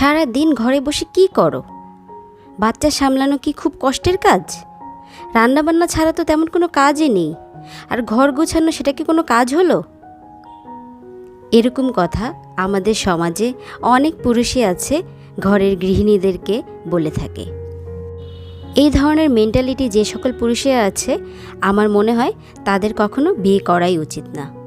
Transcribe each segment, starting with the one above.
সারা দিন ঘরে বসে কি করো? বাচ্চা সামলানো কি খুব কষ্টের কাজ? রান্নাবান্না ছাড়া তো তেমন কোনো কাজই নেই। আর ঘর গোছানো সেটা কি কোনো কাজ হলো? এরকম কথা আমাদের সমাজে অনেক পুরুষই আছে ঘরের গৃহিণীদেরকে বলে থাকে। এই ধরনের মেন্টালিটি যে সকল পুরুষের আছে, আমার মনে হয় তাদের কখনো বিয়ে করাই উচিত না।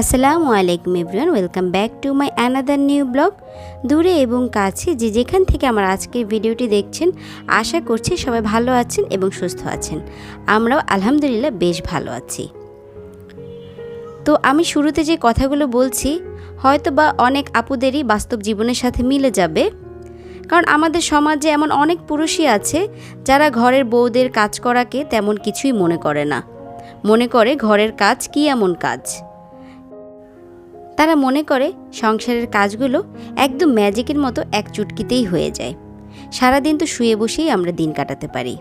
আসসালামু আলাইকুম everyone, welcome back to my another new blog. দূরে এবং কাছে যে যেখান থেকে আমার আজকের ভিডিওটি দেখছেন, আশা করছি সবাই ভালো আছেন এবং সুস্থ আছেন। আমরাও আলহামদুলিল্লাহ বেশ ভালো আছি। তো আমি শুরুতে যে কথাগুলো বলছি হয়তো বা অনেক আপুদেরই বাস্তব জীবনের সাথে মিলে যাবে। কারণ আমাদের সমাজে এমন অনেক পুরুষই আছে, যারা ঘরের বউদের কাজ করাকে তেমন কিছুই মনে করে না। মনে করে ঘরের কাজ কি এমন কাজ? তারা মনে করে সংসারের কাজগুলো একদম ম্যাজিকের মতো এক চুটকিতেই হয়ে যায়। সারাদিন তো শুয়ে বসেই আমরা দিন কাটাতে পারি।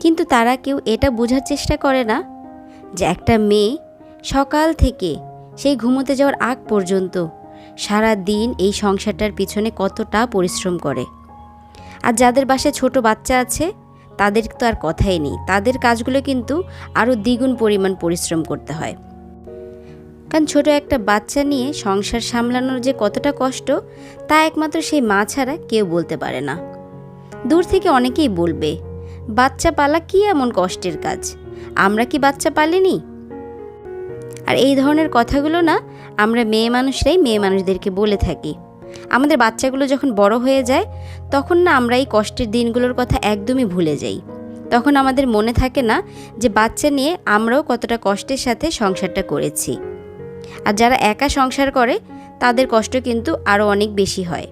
কিন্তু তারা কেউ এটা বোঝার চেষ্টা করে না যে একটা মেয়ে সকাল থেকে সেই ঘুমোতে যাওয়ার আগ পর্যন্ত সারা দিন এই সংসারটার পিছনে কতটা পরিশ্রম করে। আর যাদের বাসায় ছোট বাচ্চা আছে, তাদের তো আর কথাই নেই। তাদের কাজগুলো কিন্তু আরও দ্বিগুণ পরিমাণ পরিশ্রম করতে হয়। কারণ ছোট একটা বাচ্চা নিয়ে সংসার সামলানোর যে কতটা কষ্ট, তা একমাত্র সেই মা ছাড়া কেউ বলতে পারে না। দূর থেকে অনেকেই বলবে, বাচ্চা পালা কি এমন কষ্টের কাজ? আমরা কি বাচ্চা পালিনি? আর এই ধরনের কথাগুলো না, আমরা মেয়ে মানুষরাই মেয়ে মানুষদেরকে বলে থাকি। আমাদের বাচ্চাগুলো যখন বড় হয়ে যায়, তখন না আমরা এই কষ্টের দিনগুলোর কথা একদমই ভুলে যাই। তখন আমাদের মনে থাকে না যে বাচ্চা নিয়ে আমরাও কতটা কষ্টের সাথে সংসারটা করেছি। আর যারা একা সংসার করে, তাদের কষ্ট কিন্তু আরও অনেক বেশি হয়।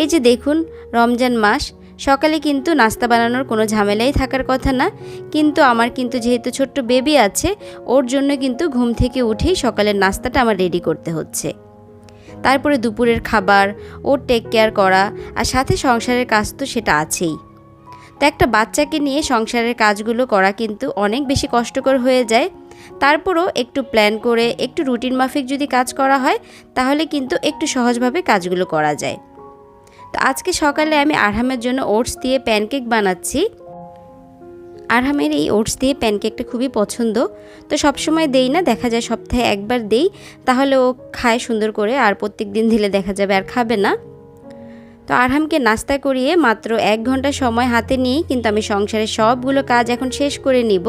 এই যে দেখুন, রমজান মাস, সকালে কিন্তু নাস্তা বানানোর কোনো ঝামেলাই থাকার কথা না, কিন্তু আমার কিন্তু যেহেতু ছোট্ট বেবি আছে, ওর জন্য কিন্তু ঘুম থেকে উঠেই সকালের নাস্তাটা আমার রেডি করতে হচ্ছে। তারপরে দুপুরের খাবার, ওর টেক কেয়ার করা, আর সাথে সংসারের কাজ তো সেটা আছেই। তো একটা বাচ্চাকে নিয়ে সংসারের কাজগুলো করা কিন্তু অনেক বেশি কষ্টকর হয়ে যায় তারপরও একটু প্ল্যান করে, একটু রুটিন মাফিক যদি কাজ করা হয়, তাহলে কিন্তু একটু সহজভাবে কাজগুলো করা যায়। তো আজকে সকালে আমি আরহামের জন্য ওটস দিয়ে প্যানকেক বানাচ্ছি। আরহামের এই ওটস দিয়ে প্যানকেকটা খুবই পছন্দ। তো সবসময় দেই না, দেখা যায় সপ্তাহে একবার দেই, তাহলে ও খায় সুন্দর করে, আর প্রত্যেক দিন দিলে দেখা যাবে আর খাবে না। তো আরহামকে নাস্তা করিয়ে মাত্র এক ঘণ্টা সময় হাতে নিয়েই কিন্তু আমি সংসারের সবগুলো কাজ এখন শেষ করে নিব।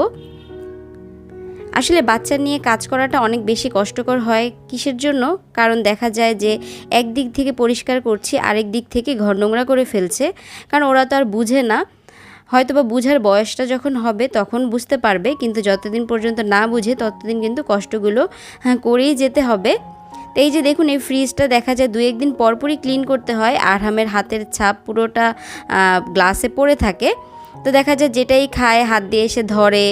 আসলে বাচ্চা নিয়ে কাজ করাটা অনেক বেশি কষ্টকর হয় কিসের জন্য? কারণ দেখা যায় যে এক দিক থেকে পরিষ্কার করছি, আরেক দিক থেকে ঘর নোংরা করে ফেলছে। কারণ ওরা তো আর বুঝে না। হয়তো বা বুঝার বয়সটা যখন হবে তখন বুঝতে পারবে, কিন্তু যতদিন পর্যন্ত না বুঝে ততদিন কিন্তু কষ্টগুলো হ্যাঁ করেই যেতে হবে। তো এই যে দেখুন, এই ফ্রিজটা দেখা যায় দু একদিন পরপরই ক্লিন করতে হয়। আরহামের হাতের ছাপ পুরোটা গ্লাসে পড়ে থাকে। তো দেখা যায় যেটাই খায়, হাত দিয়ে এসে ধরে,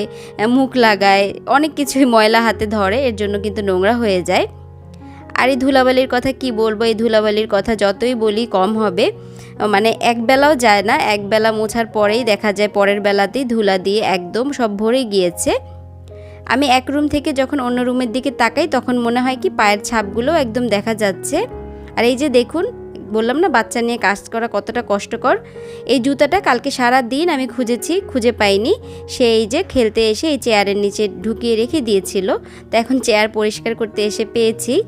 মুখ লাগায়, অনেক কিছুই ময়লা হাতে ধরে, এর জন্য কিন্তু নোংরা হয়ে যায়। আর এই ধুলাবালির কথা কি বলব? এই ধুলাবালির কথা যতই বলি কম হবে। মানে এক বেলাও যায় না, এক বেলা মোছার পরেই দেখা যায় পরের বেলাতেই ধুলা দিয়ে একদম সব ভরে গিয়েছে। আমি এক রুম থেকে যখন অন্য রুমের দিকে তাকাই, তখন মনে হয় কি পায়ের ছাপগুলো একদম দেখা যাচ্ছে। আর এই যে দেখুন বললাম না, বাচ্চা নিয়ে কাজ করা কতটা কষ্টকর। এই জুতাটা কালকে সারা দিন আমি খুঁজেছি, খুঁজে পাইনি। সেই যে খেলতে এসে এই চেয়ারের নিচে ঢুকিয়ে রেখে দিয়েছিল। তো এখন চেয়ার পরিষ্কার করতে এসে পেয়েছি।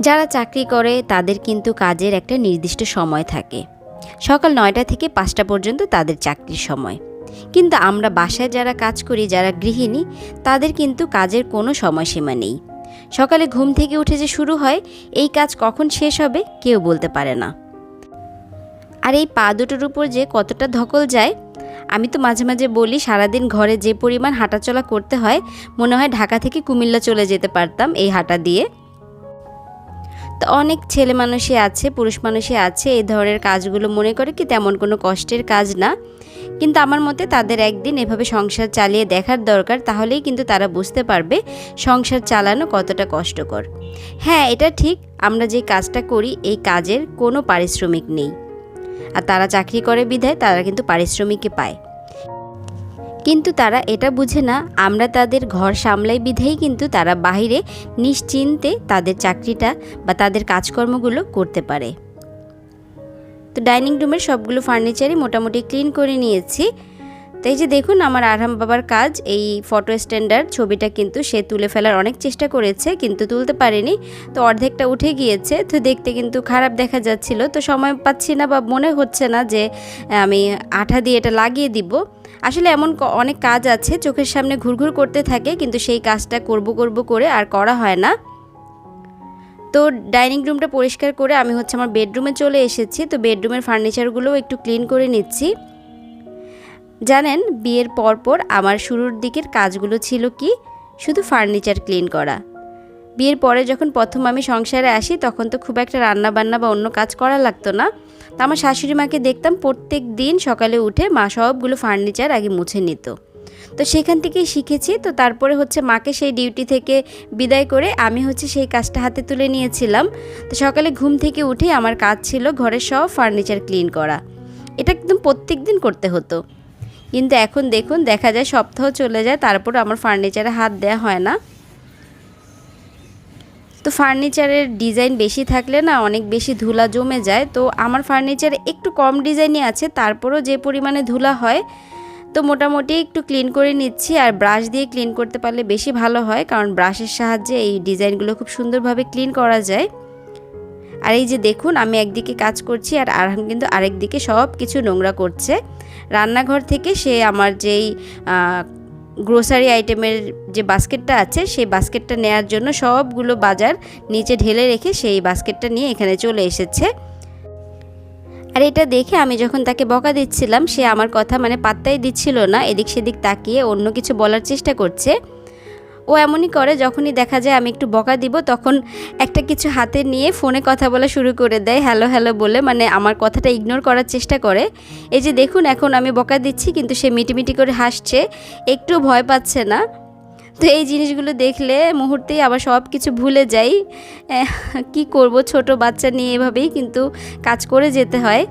যারা চাকরি করে, তাদের কিন্তু কাজের একটা নির্দিষ্ট সময় থাকে। সকাল নয়টা থেকে পাঁচটা পর্যন্ত তাদের চাকরির সময়। কিন্তু আমরা বাসায় যারা কাজ করি, যারা গৃহিণী, তাদের কিন্তু কাজের কোনো সময়সীমা নেই। সকালে ঘুম থেকে উঠে যে শুরু হয়, এই কাজ কখন শেষ হবে কেউ বলতে পারে না। আর এই পা দুটোর উপর যে কতটা ধকল যায়, আমি তো মাঝে মাঝে বলি সারাদিন ঘরে যে পরিমাণ হাঁটাচলা করতে হয়, মনে হয় ঢাকা থেকে কুমিল্লা চলে যেতে পারতাম এই হাঁটা দিয়ে। তো অনেক ছেলে মানুষই আছে, পুরুষ মানুষই আছে, এই ধরনের কাজগুলো মনে করে কি তেমন কোনো কষ্টের কাজ না। কিন্তু আমার মতে তাদের একদিন এভাবে সংসার চালিয়ে দেখার দরকার, তাহলেই কিন্তু তারা বুঝতে পারবে সংসার চালানো কতটা কষ্টকর। হ্যাঁ এটা ঠিক, আমরা যে কাজটা করি, এই কাজের কোনো পারিশ্রমিক নেই। আর তারা চাকরি করে বিধায় তারা কিন্তু পারিশ্রমিকই পায়। কিন্তু তারা এটা বুঝে না, আমরা তাদের ঘর সামলাই বিধেই কিন্তু তারা বাইরে নিশ্চিন্তে তাদের চাকরিটা বা তাদের কাজকর্মগুলো করতে পারে। ডাইনিং রুমের সবগুলো ফার্নিচারই মোটামুটি ক্লিন করে নিয়েছি। তো এই যে দেখুন আমার আরহাম বাবার কাজ, এই ফটো স্ট্যান্ডার ছবিটা কিন্তু সে তুলে ফেলার অনেক চেষ্টা করেছে, কিন্তু তুলতে পারেনি। তো অর্ধেকটা উঠে গিয়েছে, তো দেখতে কিন্তু খারাপ দেখা যাচ্ছিল। তো সময় পাচ্ছি না বা মনে হচ্ছে না যে, আমি আঠা দিয়ে এটা লাগিয়ে দিব। আসলে এমন অনেক কাজ আছে, চোখের সামনে ঘুরঘুর করতে থাকে, কিন্তু সেই কাজটা করব করব করে আর করা হয় না। তো ডাইনিং রুমটা পরিষ্কার করে আমি হচ্ছে আমার বেডরুমে চলে এসেছি। তো বেডরুমের ফার্নিচারগুলোও একটু ক্লিন করে নিচ্ছি। জানেন, বিয়ের পরপর আমার শুরুর দিকের কাজগুলো ছিল কি? শুধু ফার্নিচার ক্লিন করা। বিয়ের পরে যখন প্রথম আমি সংসারে আসি, তখন তো খুব একটা রান্না বান্না বা অন্য কাজ করা লাগতো না। তা আমার শাশুড়ি মাকে দেখতাম প্রত্যেক দিন সকালে উঠে মা সবগুলো ফার্নিচার আগে মুছে নিত। তো সেখান থেকেই শিখেছি। তো তারপরে হচ্ছে মাকে সেই ডিউটি থেকে বিদায় করে আমি হচ্ছে সেই কাজটা হাতে তুলে নিয়েছিলাম। তো সকালে ঘুম থেকে উঠে আমার কাজ ছিল ঘরের সব ফার্নিচার ক্লিন করা। এটা একদম প্রত্যেক দিন করতে হতো। কিন্তু এখন দেখুন, দেখা যায় সপ্তাহ চলে যায় তারপর আমার ফার্নিচারে হাত দেওয়া হয় না। তো ফার্নিচারের ডিজাইন বেশি থাকলে না অনেক বেশি ধুলা জমে যায়। তো আমার ফার্নিচারে একটু কম ডিজাইনই আছে, তারপরও যে পরিমাণে ধুলা হয় তো মোটামুটি একটু ক্লিন করে নিচ্ছি আর ব্রাশ দিয়ে ক্লিন করতে পারলে বেশি ভালো হয়, কারণ ব্রাশের সাহায্যে এই ডিজাইনগুলো খুব সুন্দরভাবে ক্লিন করা যায়। আর এই যে দেখুন, আমি একদিকে কাজ করছি আর আরহাম কিন্তু আরেক দিকে সব কিছু নোংরা করছে। রান্নাঘর থেকে সে আমার যেই গ্রোসারি আইটেমের যে বাস্কেটটা আছে, সেই বাস্কেটটা নেয়ার জন্য সবগুলো বাজার নিচে ঢেলে রেখে সেই বাস্কেটটা নিয়ে এখানে চলে এসেছে। আর এটা দেখে আমি যখন তাকে বকা দিচ্ছিলাম, সে আমার কথা মানে পাত্তাই দিচ্ছিল না, এদিক সেদিক তাকিয়ে অন্য কিছু বলার চেষ্টা করছে। ও এমনই করে, যখনই দেখা যায় আমি একটু বকা দিব, তখন একটা কিছু হাতে নিয়ে ফোনে কথা বলা শুরু করে দেয়, হ্যালো হ্যালো বলে মানে আমার কথাটা ইগনোর করার চেষ্টা করে। এই যে দেখুন, এখন আমি বকা দিচ্ছি, কিন্তু সে মিটিমিটি করে হাসছে, একটু ভয় পাচ্ছে না। তো এই জিনিসগুলো দেখলে মুহূর্তেই আবার সব কিছু ভুলে যাই। কি করব? ছোট বাচ্চা নিয়ে এভাবেই কিন্তু কাজ করে যেতে হয়।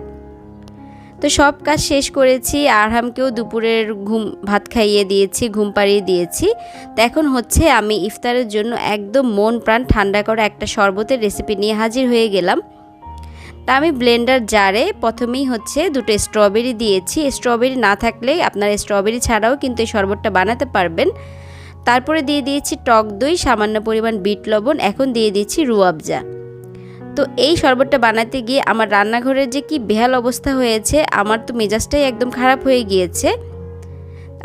তো সব কাজ শেষ করেছি, আরহামকেও দুপুরের ঘুম, ভাত খাইয়ে দিয়েছি, ঘুম পাড়িয়ে দিয়েছি। তো এখন হচ্ছে আমি ইফতারের জন্য একদম মন প্রাণ ঠান্ডা করা একটা শরবতের রেসিপি নিয়ে হাজির হয়ে গেলাম। তা আমি ব্লেন্ডার জারে প্রথমেই হচ্ছে দুটো স্ট্রবেরি দিয়েছি। স্ট্রবেরি না থাকলে আপনারা স্ট্রবেরি ছাড়াও কিন্তু এই শরবতটা বানাতে পারবেন। তারপরে দিয়ে দিয়েছি টক দই, সামান্য পরিমাণ বিট লবণ, এখন দিয়ে দিয়েছি রুয়াবজা তো এই শরবতটা বানাতে গিয়ে আমার রান্নাঘরের যে কি বেহাল অবস্থা হয়েছে, আমার তো মেজাজটাই একদম খারাপ হয়ে গিয়েছে।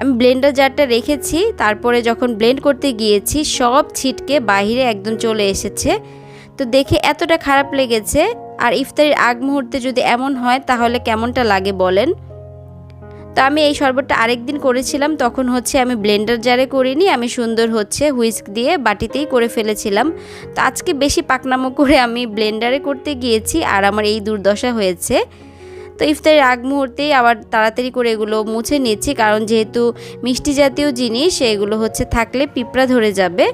আমি ব্লেন্ডার জারটা রেখেছি, তারপরে যখন ব্লেন্ড করতে গিয়েছি, সব ছিটকে বাইরে একদম চলে এসেছে। তো দেখে এতটা খারাপ লেগেছে, আর ইফতারির আগ মুহূর্তে যদি এমন হয়, তাহলে কেমনটা লাগে বলেন? তো আমি এই শরবতটা আরেকদিন করেছিলাম, তখন হচ্ছে আমি ব্লেন্ডার জারে করিনি, আমি সুন্দর হচ্ছে হুইস্ক দিয়ে বাটিতেই করে ফেলেছিলাম। তো আজকে বেশি পাকনামো করে আমি ব্লেন্ডারে করতে গিয়েছি, আর আমার এই দুর্দশা হয়েছে। তো ইফতারের আগ মুহূর্তেই আবার তাড়াতাড়ি করে এগুলো মুছে নিচ্ছি, কারণ যেহেতু মিষ্টি জাতীয় জিনিস, এগুলো হচ্ছে থাকলে পিঁপড়া ধরে যাবে।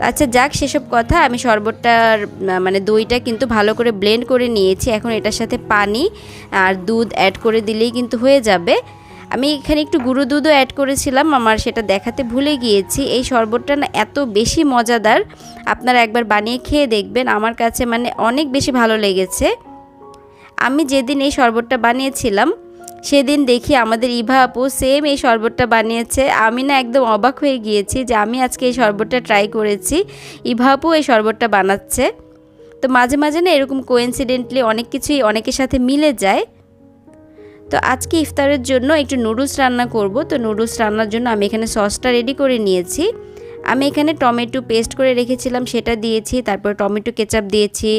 আচ্ছা যাক, সেসব কথা আমি শরবতটার মানে দইটা কিন্তু ভালো করে ব্লেন্ড করে নিয়েছি। এখন এটার সাথে পানি আর দুধ অ্যাড করে দিলেই কিন্তু হয়ে যাবে। আমি এখানে একটু গুঁড়ো দুধও অ্যাড করেছিলাম, আমার সেটা দেখাতে ভুলে গিয়েছি। এই শরবতটা না এত বেশি মজাদার, আপনারা একবার বানিয়ে খেয়ে দেখবেন। আমার কাছে মানে অনেক বেশি ভালো লেগেছে। আমি যেদিন এই শরবতটা বানিয়েছিলাম সেদিন দেখি আমাদের ইভা আপু সেম এই শরবতটা বানিয়েছে। আমি না একদম অবাক হয়ে গিয়েছি যে আমি আজকে এই শরবতটা ট্রাই করেছি। ইভা আপু এই শরবতটা বানাচ্ছে। তো মাঝে মাঝে না এরকম কোয়েন্সিডেন্টলি অনেক কিছুই অনেকের সাথে মিলে যায়। তো আজকে ইফতারের জন্য একটু নুডলস রান্না করব। তো নুডলস রান্নার জন্য আমি এখানে সসটা রেডি করে নিয়েছি। আমি এখানে টমেটো পেস্ট করে রেখেছিলাম, সেটা দিয়েছি, তারপর টমেটো কেচাপ দিয়েছি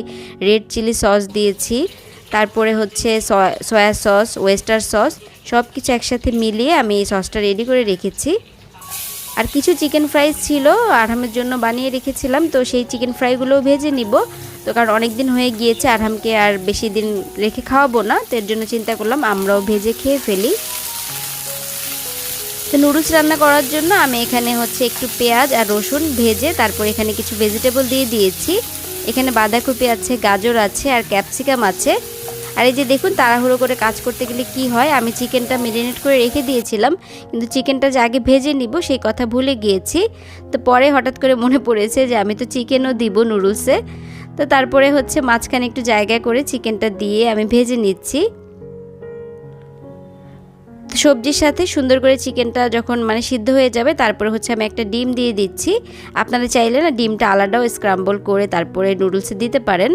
রেড চিলি সস দিয়েছি। তারপরে হচ্ছে সয়া- সস, ওয়েস্টার সস সব কিছু একসাথে মিলিয়ে আমি এই সসটা রেডি করে রেখেছি। আর কিছু চিকেন ফ্রাইস ছিল আরহামের জন্য বানিয়ে রেখেছিলাম, তো সেই চিকেন ফ্রাইগুলোও ভেজে নিব। তো কারণ অনেক দিন হয়ে গিয়েছে আরহামকে আর বেশি দিন রেখে খাওয়াবো না, তো এর জন্য চিন্তা করলাম আমরাও ভেজে খেয়ে ফেলি। তো নুডলস রান্না করার জন্য আমি এখানে হচ্ছে একটু পেঁয়াজ আর রসুন ভেজে তারপর এখানে কিছু ভেজিটেবল দিয়ে দিয়েছি। এখানে বাঁধাকপি আছে, গাজর আছে আর ক্যাপসিকাম আছে। আর এই যে দেখুন, তাড়াহুড়ো করে কাজ করতে গেলে কি হয়? আমি চিকেনটা মেরিনেট করে রেখে দিয়েছিলাম, কিন্তু চিকেনটা যে আগে ভেজে নিব, সেই কথা ভুলে গিয়েছি। তো পরে হঠাৎ করে মনে পড়েছে যে আমি তো চিকেনও দিব নুডলসে। তো তারপরে হচ্ছে মাঝখানে একটু জায়গা করে চিকেনটা দিয়ে আমি ভেজে নিচ্ছি। সবজির সাথে সুন্দর করে চিকেনটা যখন মানে সিদ্ধ হয়ে যাবে, তারপরে হচ্ছে আমি একটা ডিম দিয়ে দিচ্ছি। আপনারা চাইলে না, ডিমটা আলাদাও স্ক্রাম্বল করে তারপরে নুডলসে দিতে পারেন।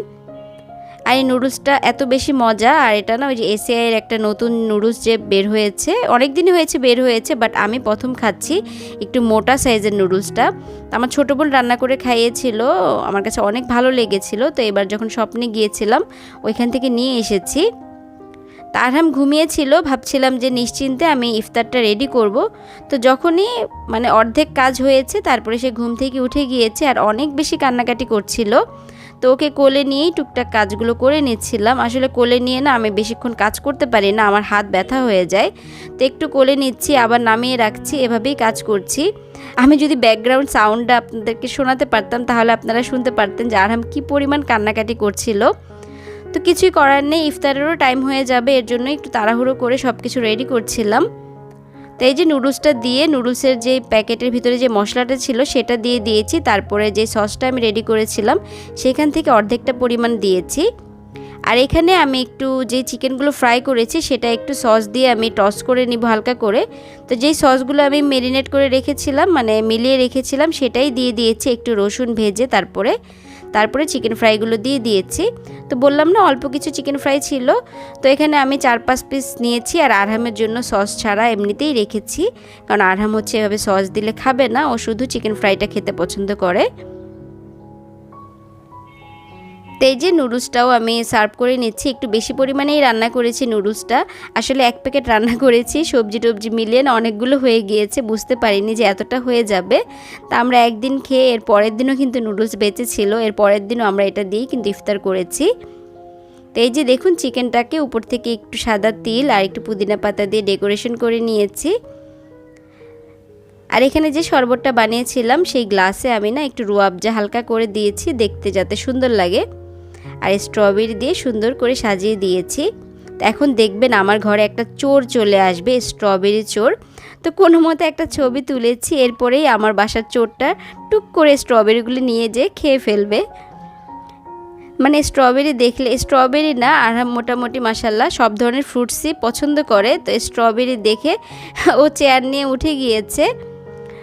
আর এই নুডলসটা এত বেশি মজা, আর এটা না ওই যে এসিআইয়ের একটা নতুন নুডলস যে বের হয়েছে অনেক দিনই হয়েছে, বের হয়েছে বাট আমি প্রথম খাচ্ছি একটু মোটা সাইজের নুডলসটা আমার ছোটো বোন রান্না করে খাইয়েছিল, আমার কাছে অনেক ভালো লেগেছিল, তো এবার যখন স্বপ্নে গিয়েছিলাম, ওইখান থেকে নিয়ে এসেছি। তারহাম ঘুমিয়েছিল, ভাবছিলাম যে নিশ্চিন্তে আমি ইফতারটা রেডি করব। তো যখনই মানে অর্ধেক কাজ হয়েছে, তারপরে সে ঘুম থেকে উঠে গিয়েছে, আর অনেক বেশি কান্নাকাটি করছিল। তো ওকে কোলে নিয়েই টুকটাক কাজগুলো করে নিচ্ছিলাম। আসলে কোলে নিয়ে না আমি বেশিক্ষণ কাজ করতে পারি না, আমার হাত ব্যথা হয়ে যায়। তো একটু কোলে নিচ্ছি, আবার নামিয়ে রাখছি, এভাবেই কাজ করছি। আমি যদি ব্যাকগ্রাউন্ড সাউন্ডটা আপনাদেরকে শোনাতে পারতাম, তাহলে আপনারা শুনতে পারতেন যে আরহাম কী পরিমাণ কান্নাকাটি করছিল। তো কিছুই করার নেই, ইফতারেরও টাইম হয়ে যাবে, এর জন্য একটু তাড়াহুড়ো করে সব কিছু রেডি করছিলাম। তো এই যে নুডলসটা দিয়ে নুডলসের যে প্যাকেটের ভিতরে যে মশলাটা ছিল সেটা দিয়ে দিয়েছি। তারপরে যে সসটা আমি রেডি করেছিলাম, সেখান থেকে অর্ধেকটা পরিমাণ দিয়েছি। আর এখানে আমি একটু যে চিকেনগুলো ফ্রাই করেছি, সেটা একটু সস দিয়ে আমি টস করে নিব হালকা করে। তো যেই সসগুলো আমি মেরিনেট করে রেখেছিলাম মানে মিলিয়ে রেখেছিলাম, সেটাই দিয়ে দিয়েছি একটু রসুন ভেজে, তারপরে তারপরে চিকেন ফ্রাইগুলো দিয়ে দিয়েছি। তো বললাম না, অল্প কিছু চিকেন ফ্রাই ছিল। তো এখানে আমি চার পাঁচ পিস নিয়েছি আর আরহামের জন্য সস ছাড়া এমনিতেই রেখেছি। কারণ আরহাম হচ্ছে এভাবে সস দিলে খাবে না, ও শুধু চিকেন ফ্রাইটা খেতে পছন্দ করে। তো এই যে নুডলসটাও আমি সার্ভ করে নিচ্ছি। একটু বেশি পরিমাণেই রান্না করেছি নুডলসটা। আসলে এক প্যাকেট রান্না করেছি, সবজি টবজি মিলিয়ে অনেকগুলো হয়ে গিয়েছে, বুঝতে পারিনি যে এতটা হয়ে যাবে। তা আমরা একদিন খেয়ে এর পরের দিনও কিন্তু নুডলস বেঁচে ছিল, এর পরের দিনও আমরা এটা দিয়েই কিন্তু ইফতার করেছি। তো এই যে দেখুন চিকেনটাকে উপর থেকে একটু সাদা তিল আর একটু পুদিনা পাতা দিয়ে ডেকোরেশন করে নিয়েছি। আর এখানে যে শরবতটা বানিয়েছিলাম, সেই গ্লাসে আমি না একটু রুয়াবজা হালকা করে দিয়েছি, দেখতে যাতে সুন্দর লাগে। আর স্ট্রবেরি দিয়ে সুন্দর করে সাজিয়ে দিয়েছি। এখন দেখবেন আমার ঘরে একটা চোর চলে আসবে স্ট্রবেরি চোর। তো কোনো মতো একটা ছবি তুলেছি, এরপরেই আমার বাসার চোরটা টুক করে স্ট্রবেরিগুলি নিয়ে যেয়ে খেয়ে ফেলবে। মানে স্ট্রবেরি দেখলে স্ট্রবেরি না, আর মোটামুটি মাসাল্লাহ সব ধরনের ফ্রুটসই পছন্দ করে। তো স্ট্রবেরি দেখে ও চেয়ার নিয়ে উঠে গিয়েছে।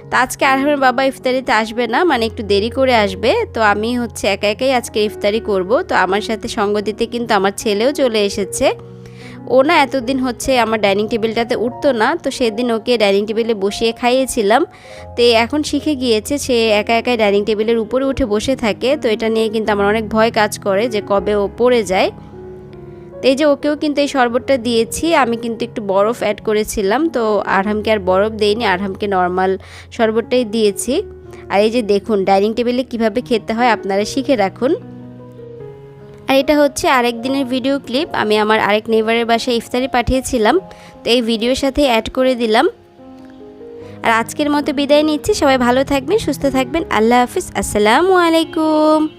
তো আজকে আরহামের বাবা ইফতারিতে আসবে না মানে একটু দেরি করে আসবে। তো আমি হচ্ছে একা একাই আজকে ইফতারি করব। তো আমার সাথে সঙ্গ দিতে কিন্তু আমার ছেলেও চলে এসেছে। ও না এতদিন হচ্ছে আমার ডাইনিং টেবিলটাতে উঠতো না, তো সেদিন ওকে ডাইনিং টেবিলে বসিয়ে খাইয়েছিলাম। তো এখন শিখে গিয়েছে সে একা একাই ডাইনিং টেবিলের উপরে উঠে বসে থাকে। তো এটা নিয়ে কিন্তু আমার অনেক ভয় কাজ করে যে কবে ও পড়ে যায়। তো এই যে ওকেও কিন্তু এই শরবতটা দিয়েছি, আমি কিন্তু একটু বরফ অ্যাড করেছিলাম, তো আরহামকে আর বরফ দেইনি, আরহামকে নর্মাল শরবতটাই দিয়েছি। আর এই যে দেখুন ডাইনিং টেবিলে কীভাবে খেতে হয় আপনারা শিখে রাখুন। আর এটা হচ্ছে আরেক দিনের ভিডিও ক্লিপ আমি আমার আরেক নেইবারের বাসায় ইফতারি পাঠিয়েছিলাম, তো এই ভিডিওর সাথে অ্যাড করে দিলাম। আর আজকের মতো বিদায় নিচ্ছি, সবাই ভালো থাকবেন, সুস্থ থাকবেন, আল্লাহ হাফিজ, আসসালামু আলাইকুম।